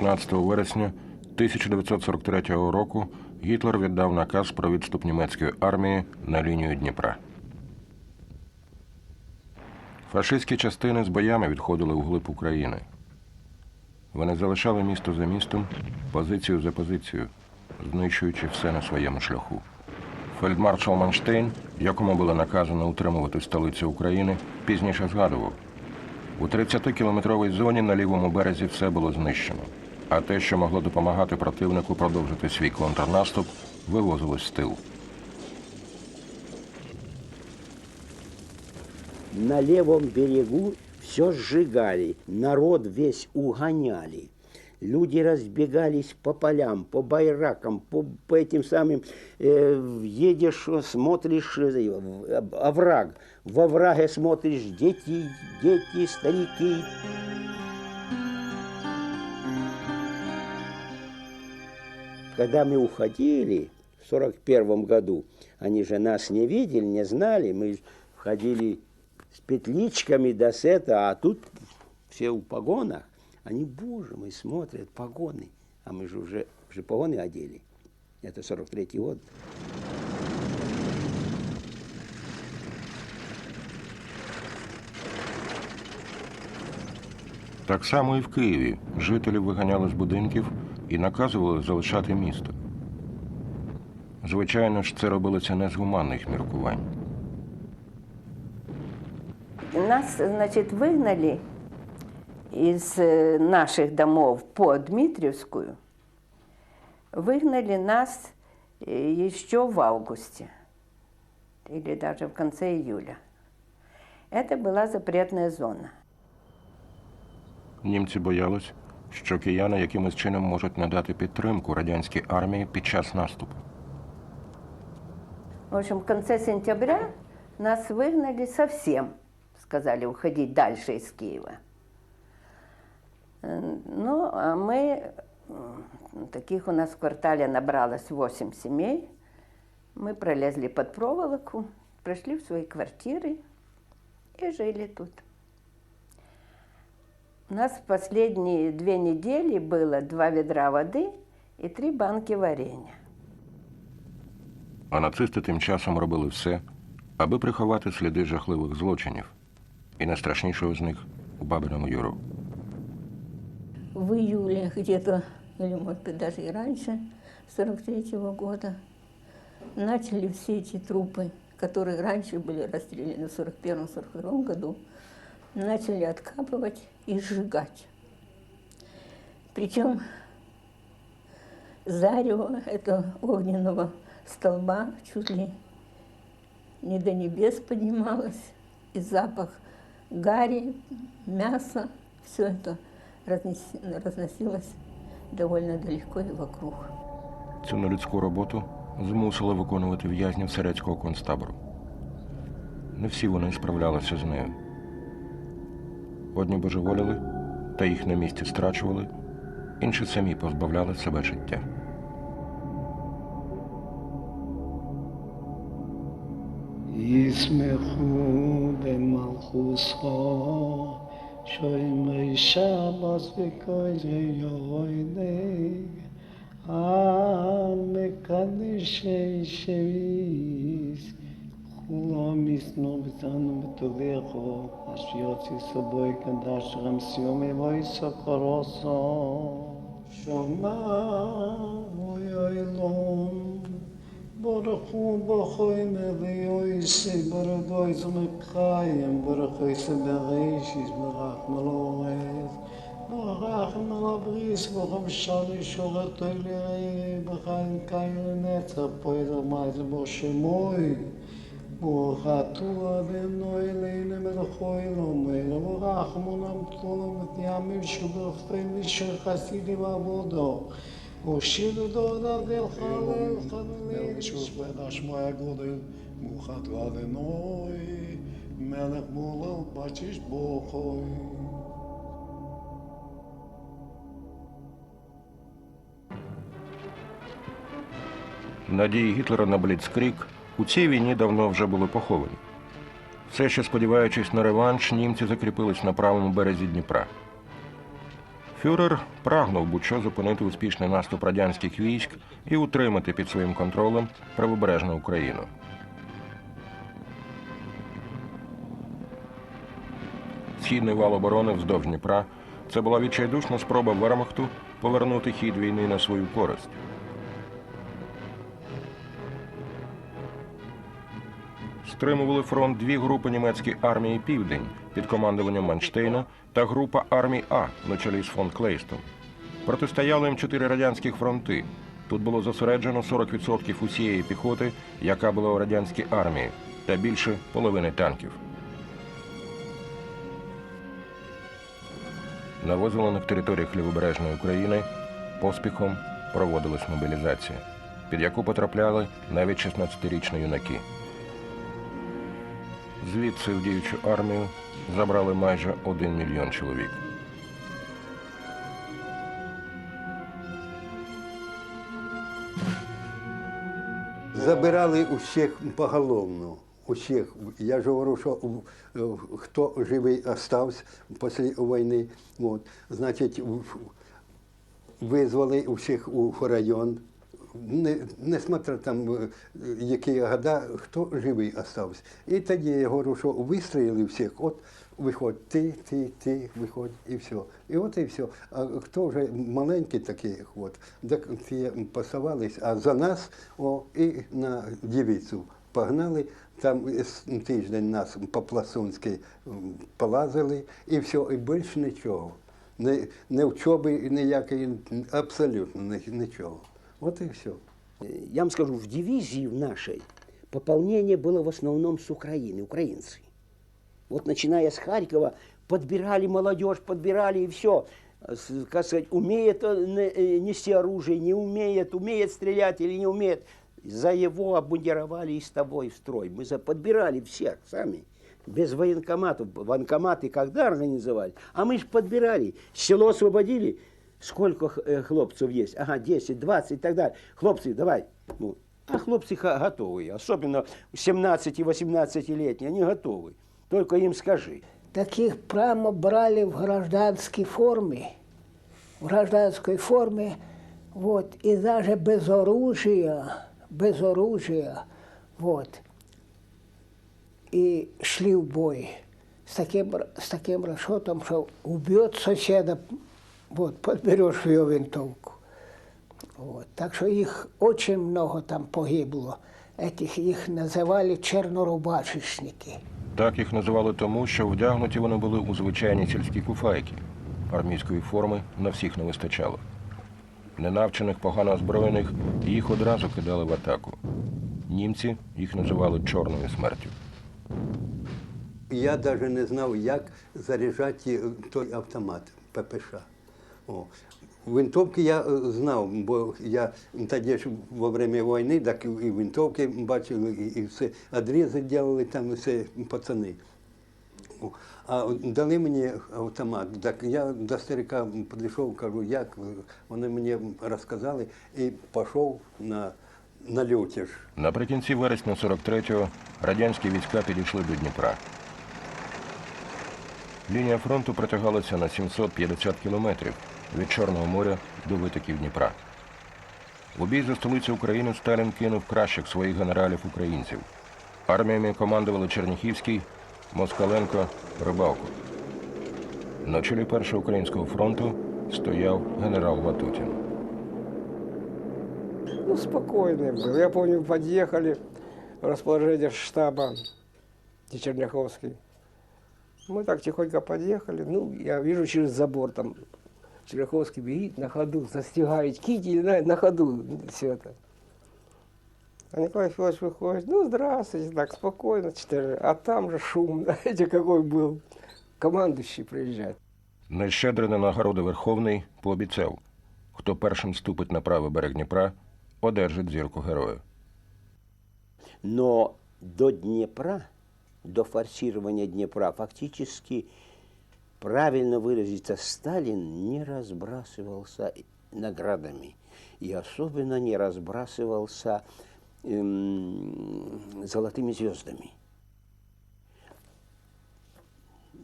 15 вересня 1943 року Гітлер віддав наказ про відступ німецької армії на лінію Дніпра. Фашистські частини з боями відходили вглиб України. Вони залишали місто за містом, позицію за позицією, знищуючи все на своєму шляху. Фельдмаршал Манштейн, якому було наказано утримувати столицю України, пізніше згадував, у 30-кілометровій зоні на лівому березі все було знищено, а те, що могло допомагати противнику продовжити свій контрнаступ, вивозилось з тил. На левом берегу все сжигали, народ весь угоняли. Люди разбегались по полям, по байракам, по, по этим самым, э, едешь, смотришь, э, в- овраг, в овраге смотришь, дети, дети, старики. Когда мы уходили в сорок первом году, они же нас не видели, не знали, мы входили с петличками до сета, а тут все в погонах. Они, боже мой, смотрят, погоны. А мы же уже, уже погоны одели. Это 43-й год. Так само і в Києві жителів виганяли з будинків і наказували залишати місто. Звичайно ж, це робилося не з гуманних міркувань. Нас, значит, выгнали из э, наших домов по Дмитриевскую. Выгнали нас э, еще в августе или даже в конце июля. Это была запретная зона. Німці боялись, що кияни якимось чином можуть надати підтримку радянській армії під час наступу. В общем, в конце сентября нас выгнали совсем, сказали уходить дальше из Киева. Э, Ну, а мы, м, таких у нас в квартале набралось 8 семей, мы пролезли под проволоку, пришли в свои квартиры и жили тут. У нас в последние две недели было два ведра воды и три банки варенья. А нацисти тим часом робили все, аби приховати сліди жахливих злочинів. І найстрашнішого з них у Бабиному Юру. в июле где-то, или может быть даже и раньше, 43 года, начали все эти трупы, которые раньше были расстреляны в 41-42 году, начали откапывать и сжигать. Причем зарево этого огненного столба чуть ли не до небес поднималось, и запах гари, мяса, все это разносилось довольно далеко и вокруг. Цю нелюдську роботу змусили виконувати в'язнів середського концтабору. Не всі вони справлялися з нею. Одні божеволіли, та їх на місці страчували, інші самі позбавляли себе життя. ישמחו במלכוסך, שוימי שבס וכל יוידי, המקדש שביס, ולם יש נובцам נו בתורה אשירו צל סבוי קנא שרמ סיומי בויסב קראסא שומא אוי יאלום ברוח חוכמה בוי יסי ברדו איזומ קיין ברכס דגיש זיברה מלורד מוראף מן אבריס בום שאלע שוגטלי בחין קיין נצח פויז מאז מושמוי bo shemoy, baruch atu adonoi leine melchoi lomei, baruch monam tlolam et yamim shubaruch teim lisher chasidim avodo, הושיבו דודה דל חלל חללים. שוב בטח שמו הגודל, מאוחד לאדנוי, מלך מולל בצ'יש בוכוי. Надії Гітлера на Бліцкрік у цій війні давно вже були поховані. Все ще сподіваючись на реванш, німці закріпились на правому березі Дніпра. Фюрер прагнув будь-що зупинити успішний наступ радянських військ і утримати під своїм контролем правобережну Україну. Східний вал оборони вздовж Дніпра це була відчайдушна спроба Вермахту повернути хід війни на свою користь. Стримували фронт дві групи німецької армії Південь під командуванням Манштейна та група армій А на чолі з фон Клейстом. Протистояли їм чотири радянських фронти. Тут було зосереджено 40% усієї піхоти, яка була у радянській армії, та більше половини танків. На визволених територіях лівобережної України поспіхом проводилась мобілізація, під яку потрапляли навіть 16-річні юнаки. Звідси в діючу армію забрали майже один мільйон чоловік. Забирали усіх поголовно. Усіх. Я ж говорю, що е, хто живий остався після війни. От. Значить, визвали усіх у район. Не, несмотря там, е, які года, хто живий остався. І тоді я говорю, що вистрілили всіх, от виходь, ти, ти, ти, виходь, і все. І от і все. А хто вже маленький такий, от, так ті пасувались, а за нас о, і на дівицю погнали. Там тиждень нас по Пласунській м, полазили, і все, і більше нічого. Не, не вчоби ніякої, абсолютно нічого. От і все. Я вам скажу, в дивизии в нашей пополнение было в основном с Украины, украинцы. Вот начиная с Харькова, подбирали молодежь, подбирали и все. Как сказать, умеет э, э, нести оружие, не умеет, умеет стрелять или не умеет. За его обмундировали и с тобой в строй. Мы за- подбирали всех сами. Без военкоматов. Военкоматы когда организовали? А мы же подбирали. Село освободили. Сколько э, хлопцев есть? Ага, 10, 20 и так далее. Хлопцы, давай. Ну, а хлопцы готовые. Особенно 17-18-летние, они готовы. Только им скажи. Таких прямо брали в гражданской форме, в гражданской форме, вот, и даже без оружия, без оружия, вот, и шли в бой с таким, с таким расчетом, что убьет соседа, вот, подберешь ее винтовку. Вот. Так что их очень много там погибло. Этих их называли чернорубашечники. Так їх називали тому, що вдягнуті вони були у звичайні сільські куфайки. Армійської форми на всіх не вистачало. Ненавчених, погано озброєних їх одразу кидали в атаку. Німці їх називали чорною смертю. Я навіть не знав, як заряджати той автомат ППШ. О. Винтовки я е, знав, бо я тоді ж во время війни, так і винтовки бачили, і, і все відрізи робили там все пацани. А дали мені автомат. Так я до старика підійшов, кажу, як вони мені розказали і пішов на, на льотіж. Наприкінці вересня 43-го радянські війська підійшли до Дніпра. Лінія фронту протягалася на 750 кілометрів від Чорного моря до витоків Дніпра. У бій за столицю України Сталін кинув кращих своїх генералів-українців. Арміями командували Черніхівський, Москаленко, Рибалко. На чолі Першого українського фронту стояв генерал Ватутін. Ну, спокойный был. Я помню, подъехали в расположение штаба, где Черняховский. Мы так тихонько подъехали. Ну, я вижу через забор там Черняховский бегит на ходу, застигает китель, на, на ходу все это. А Николай Федорович выходит, ну, здравствуйте, так спокойно, четыре. А там же шум, знаете, какой был. Командующий приезжает. Нещедрений нагороди Верховний пообіцяв, хто першим ступить на правий берег Дніпра, одержить зірку героя. Но до Днепра, до форсирования Днепра, фактически, правильно выразиться, Сталин не разбрасывался наградами. И особенно не разбрасывался эм, золотыми звездами.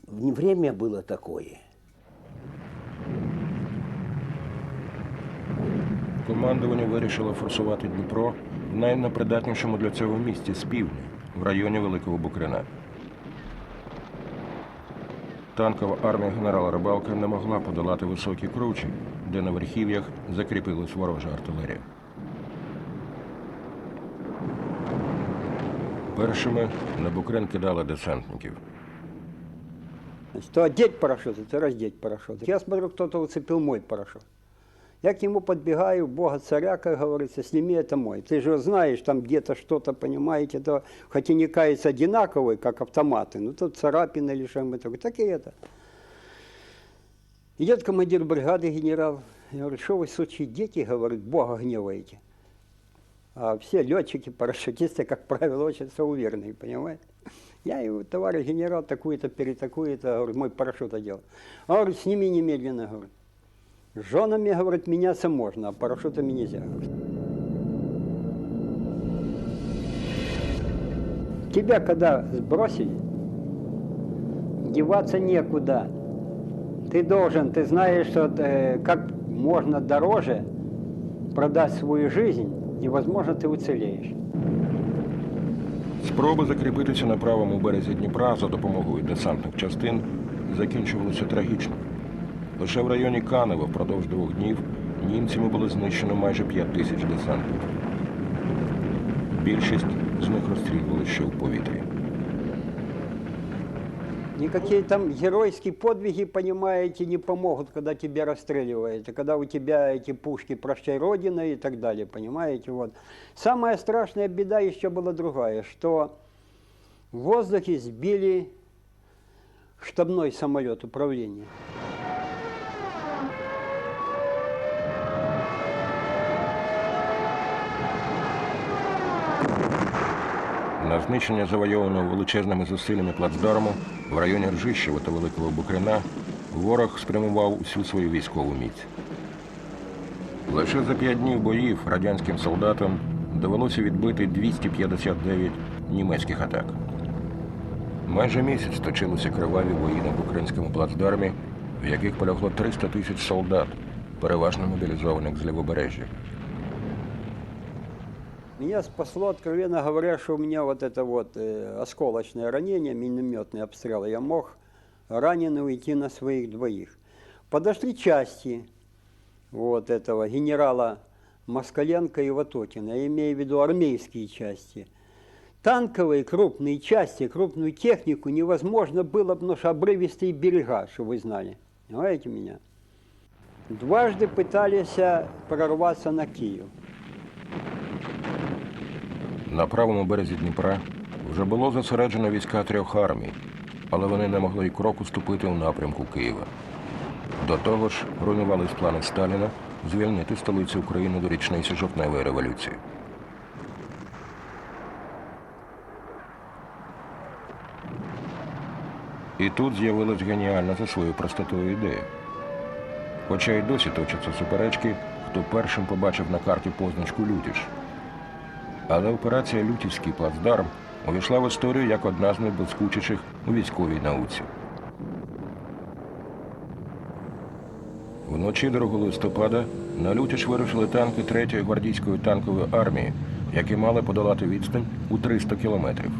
Время было такое. Командування вирішило форсувати Дніпро в найнепридатнішому для цього місці з півдня, в районі Великого Букрина. Танкова армія генерала Рибалка не могла подолати високі кручі, де на верхів'ях закріпилась ворожа артилерія. Першими на Букрен кидали десантників. То одеть парашют, это раздеть парашют. Я смотрю, кто-то уцепил мой парашют. Я к нему подбегаю, Бога царя, как говорится, сними это мой. Ты же знаешь, там где-то что-то, понимаете, то, хоть и не кается одинаковый, как автоматы, но тут царапины или что-нибудь. Так и это. Идет командир бригады, генерал. Я говорю, что вы, сучьи дети, говорит, Бога гневаете. А все летчики, парашютисты, как правило, очень уверенные, понимаете? Я его, товарищ генерал, такую-то, перед такую-то, мой парашют одел. А говорит, сними немедленно, говорит. С женами, говорит, меняться можно, а парашютами нельзя. говорит. Тебя когда сбросили, деваться некуда. Ты должен, ты знаешь, что э, как можно дороже продать свою жизнь, и, возможно, ты уцелеешь. Спроби закріпитися на правому березі Дніпра за допомогою десантних частин закінчувалися трагічно. Лише в районі Канева впродовж двох днів німцями було знищено майже 5 тисяч десантників. Більшість з них розстрілювали ще в повітрі. Никакие там геройские подвиги, понимаете, не помогут, когда тебя расстреливают, и когда у тебя эти пушки «Прощай, Родина» и так далее, понимаете, вот. Самая страшная беда еще была другая, что в воздухе сбили штабной самолет управления. На знищення завойованого величезними зусиллями плацдарму в районі Ржищева та Великого Букрина ворог спрямував усю свою військову міць. Лише за п'ять днів боїв радянським солдатам довелося відбити 259 німецьких атак. Майже місяць точилися криваві бої на Букринському плацдармі, в яких полягло 300 тисяч солдат, переважно мобілізованих з лівобережжя. Меня спасло, откровенно говоря, что у меня вот это вот э, осколочное ранение, минометный обстрел. Я мог раненый уйти на своих двоих. Подошли части вот этого генерала Москаленко и Ватотина, я имею в виду армейские части. Танковые крупные части, крупную технику невозможно было, потому что обрывистые берега, что вы знали. Понимаете меня? Дважды пытались э, прорваться на Киев. На правому березі Дніпра вже було зосереджено війська трьох армій, але вони не могли й кроку ступити у напрямку Києва. До того ж, руйнувались плани Сталіна звільнити столицю України до річниці жовтневої революції. І тут з'явилась геніальна за своєю простотою ідея. Хоча й досі точаться суперечки, хто першим побачив на карті позначку Лютіш. Але операція Лютівський плацдарм увійшла в історію як одна з найблискучіших у військовій науці. Вночі 2 листопада на Лютіш вирушили танки 3-ї гвардійської танкової армії, які мали подолати відстань у 300 кілометрів.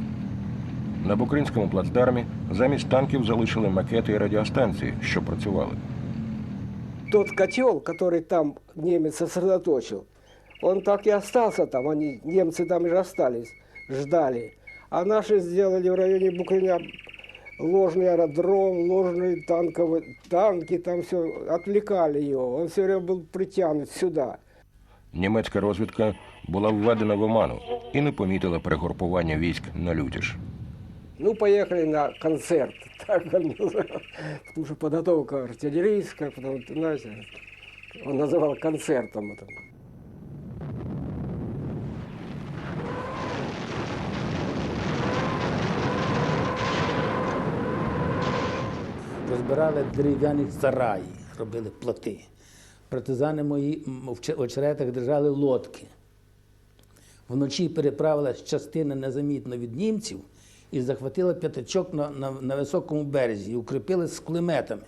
На Букринському плацдармі замість танків залишили макети і радіостанції, що працювали. Тот котел, который там немец сосредоточил, он так и остался там. Они, немцы там же остались, ждали. А наши сделали в районе Букреня ложный аэродром, ложные танковые танки, там все, отвлекали его. Он все время был притянут сюда. Німецька розвідка була введена в оману і не помітила перегрупування військ на Лютіш. Ну, поехали на концерт, так он называл. Потому что подготовка артиллерийская, потому что, знаете, он называл концертом это. збирали дерев'яні сараї, робили плоти. Партизани мої в очеретах держали лодки. Вночі переправилась частина незамітно від німців і захватила п'ятачок на, на, на високому березі, і укріпили з кулеметами.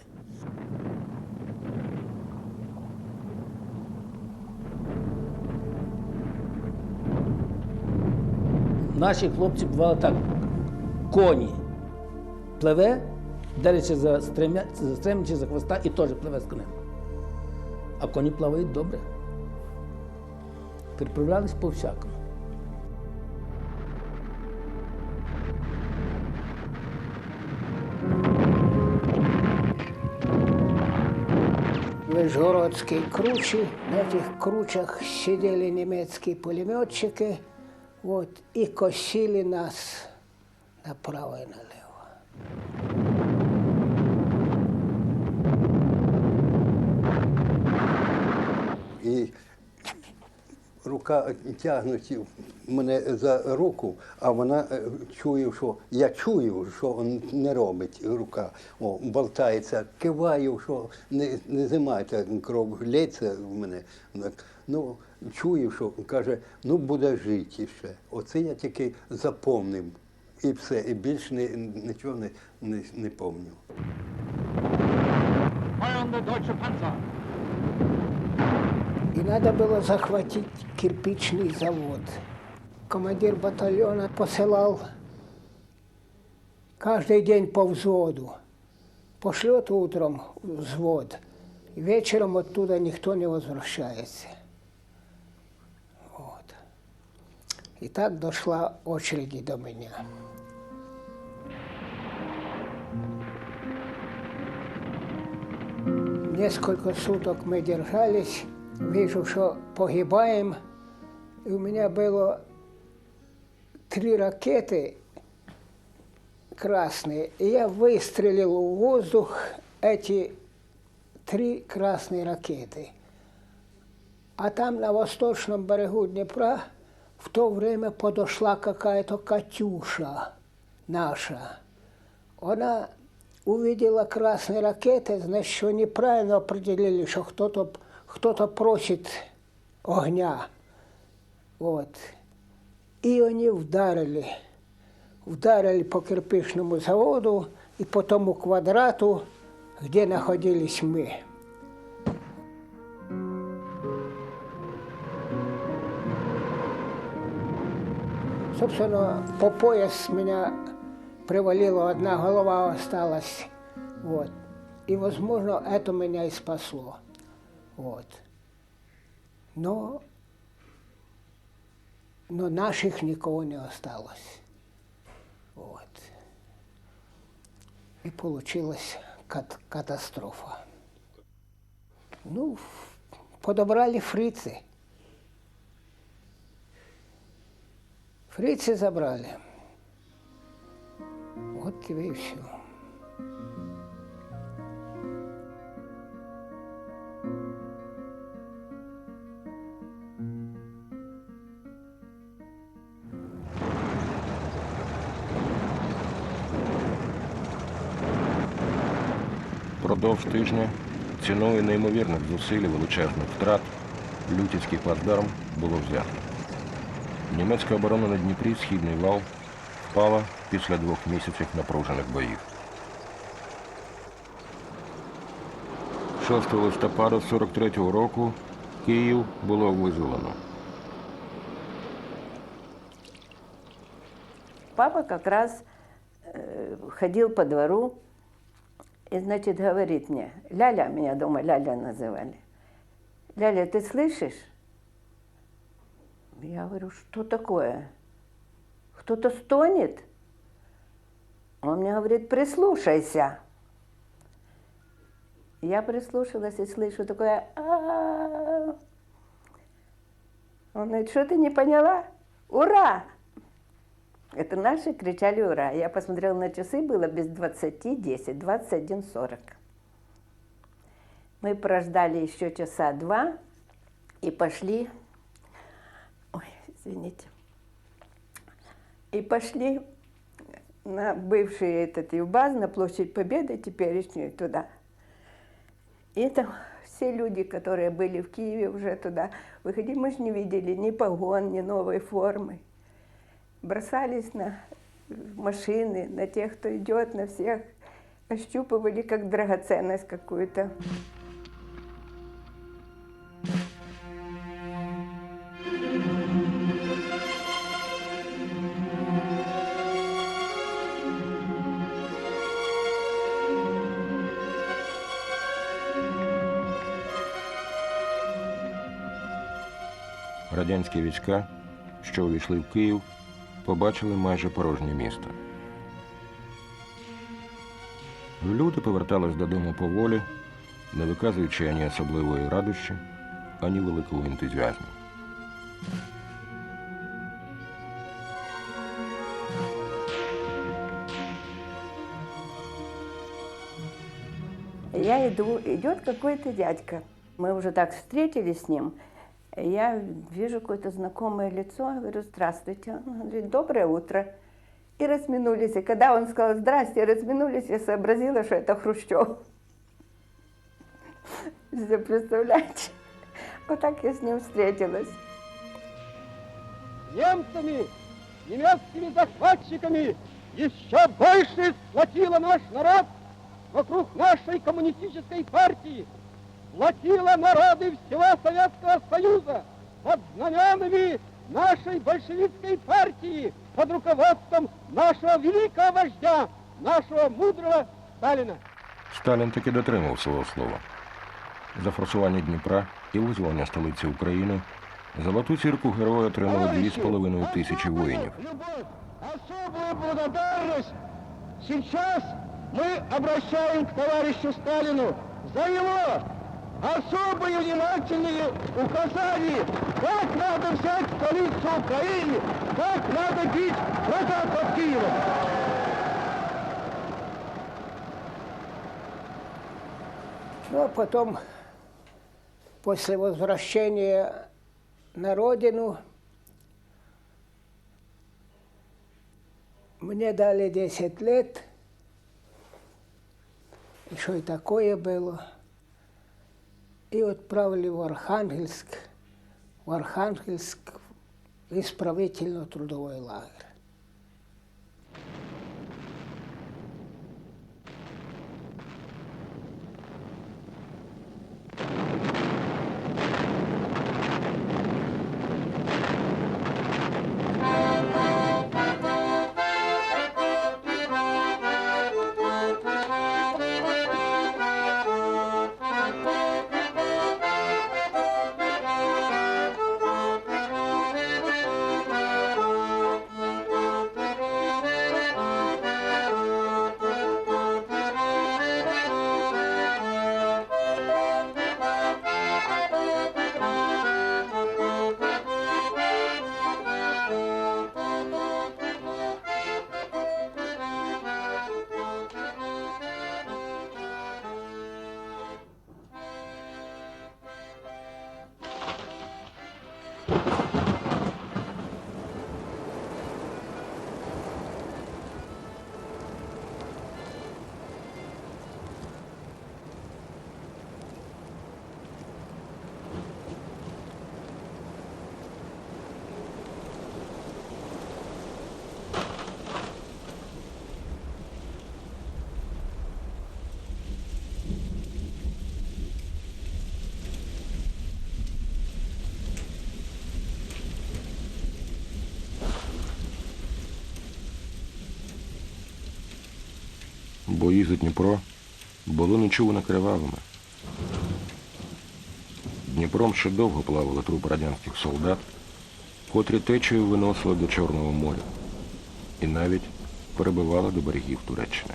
Наші хлопці бували так, коні пливе, держиться за стрем'я, за стрем'я за хвоста і теж пливе з конем. А коні плавають добре. Переправлялись по всякому. В Вишгородской круче, на этих кручах сидели немецкие пулеметчики, вот, и косили нас направо и налево. І рука тягнуть мене за руку, а вона е, чує, що я чую, що не робить рука. О, болтається, киваю, що не, не займайте кров, лється в мене. Ну, чую, що каже, ну буде жити ще. Оце я тільки запомнив. І все, і більше не, нічого не, не, не пам'ятаю. Feuernde deutsche Panzer! Надо было захватить кирпичный завод. Командир батальона посылал каждый день по взводу. Пошлет утром взвод, вечером оттуда никто не возвращается. Вот. И так дошла очередь до меня. Несколько суток мы держались. Вижу, что погибаем. И у меня было три ракеты красные. И я выстрелил в воздух эти три красные ракеты. А там на восточном берегу Днепра в то время подошла какая-то Катюша наша. Она увидела красные ракеты, значит, что неправильно определили, что кто-то кто просит огня. Вот. И они вдарили. Вдарили по кирпичному заводу и по тому квадрату, где находились мы. Собственно, по пояс меня привалило, одна голова осталась. Вот. И, возможно, это меня и спасло. Вот. Но, но наших никого не осталось. Вот. И получилась кат- катастрофа. Ну, подобрали фрицы. Фрицы забрали. Вот тебе и все. Продовж тижня ціною неймовірних зусиль величезних втрат Лютівський плацдарм було взято. Німецька оборона на Дніпрі, східний вал, впала після двох місяців напружених боїв. 6 листопада 43-го року Київ було визволено. Папа как раз э, ходил по двору и, значит, говорит мне, Ляля, меня дома Ляля называли, Ляля, ты слышишь? Я говорю, что такое? Кто-то стонет? Он мне говорит, прислушайся. Я прислушалась и слышу такое «А-а-а». Он говорит, что ты не поняла? Ура! Это наши кричали «Ура!». Я посмотрела на часы, было без 20, 10, 21.40. Мы прождали еще часа два и пошли... Ой, извините. И пошли на бывший этот Юбаз, на площадь Победы, теперешнюю, туда. И там все люди, которые были в Киеве уже туда выходили, мы же не видели ни погон, ни новой формы бросались на э, машины, на тех, кто идет, на всех, ощупывали как драгоценность какую-то. Радянські війська, що увійшли в Київ, побачили майже порожнє місто. Люди повертались додому поволі, не виказуючи ані особливої радощі, ані великого ентузіазму. Я иду, идет какой-то дядька. Мы уже так встретились с ним. Я вижу какое-то знакомое лицо. Говорю, здравствуйте. Он говорит, доброе утро. И разминулись. И когда он сказал, здрасте, разминулись, я сообразила, что это Хрущев. Вы представляете? Вот так я с ним встретилась. немцами, немецкими захватчиками еще больше сплотила наш народ вокруг нашей коммунистической партии, сплотила народы всего Советского Союза под знаменами нашей большевистской партии, под руководством нашего великого вождя, нашего мудрого Сталина. Сталін таки дотримав свого слова. За форсування Дніпра і визволення столиці України золоту зірку героя отримали дві з половиною тисячі воїнів. Любовь, особую благодарность сейчас мы обращаем к товарищу Сталину за его особые внимательные указания, как надо взять столицу Украины, как надо бить врага под Киевом. Ну, а потом, после возвращения на родину, мне дали 10 лет, еще и такое было, и отправили в Архангельск, в Архангельск в исправительно-трудовой лагерь. За Дніпро було нечувано кривавими. Дніпром ще довго плавали трупи радянських солдат, котрі течею виносили до Чорного моря і навіть перебивали до берегів Туреччини.